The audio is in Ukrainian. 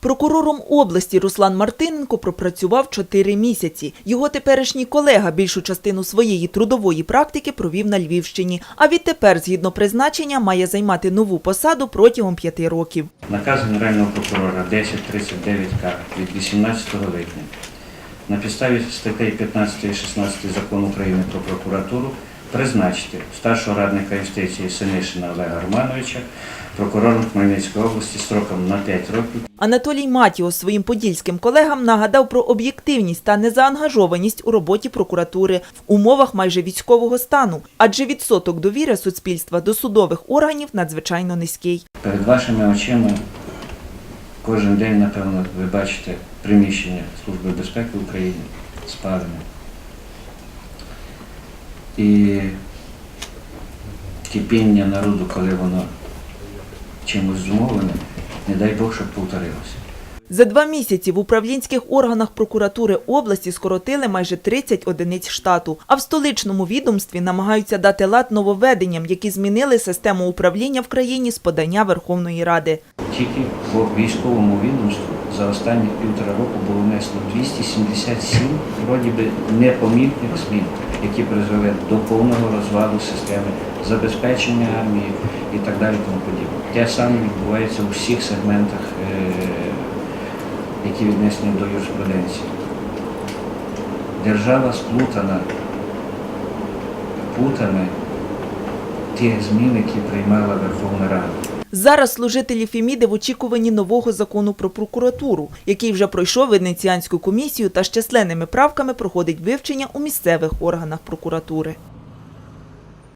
Прокурором області Руслан Мартиненко пропрацював 4 місяці. Його теперішній колега більшу частину своєї трудової практики провів на Львівщині. А відтепер, згідно призначення, має займати нову посаду протягом п'яти років. Наказ Генерального прокурора 1039К від 18 липня на підставі статей 15 і 16 Закону України про прокуратуру призначити старшого радника юстиції Синишина Олега Романовича прокурором Хмельницької області строком на 5 років Анатолій Матіо своїм подільським колегам нагадав про об'єктивність та незаангажованість у роботі прокуратури в умовах майже військового стану, адже відсоток довіри суспільства до судових органів надзвичайно низький. Перед вашими очима кожен день, напевно, ви бачите приміщення Служби безпеки України спалене. І кипіння народу, коли воно чимось зумовлене, не дай Бог, щоб повторилося. За два місяці в управлінських органах прокуратури області скоротили майже 30 одиниць штату, а в столичному відомстві намагаються дати лад нововведенням, які змінили систему управління в країні з подання Верховної Ради. Тільки по військовому відомству за останні півтора року було внесено 277 вроді би непомітних змін, які призвели до повного розвалу системи забезпечення армії і так далі. Тому подібне. Те саме відбувається у всіх сегментах, е, які віднесені до юриспруденції. Держава сплутана путами тих змін, які приймала Верховна Рада. Зараз служителі Феміди в очікуванні нового закону про прокуратуру, який вже пройшов Венеціанську комісію та з численними правками проходить вивчення у місцевих органах прокуратури.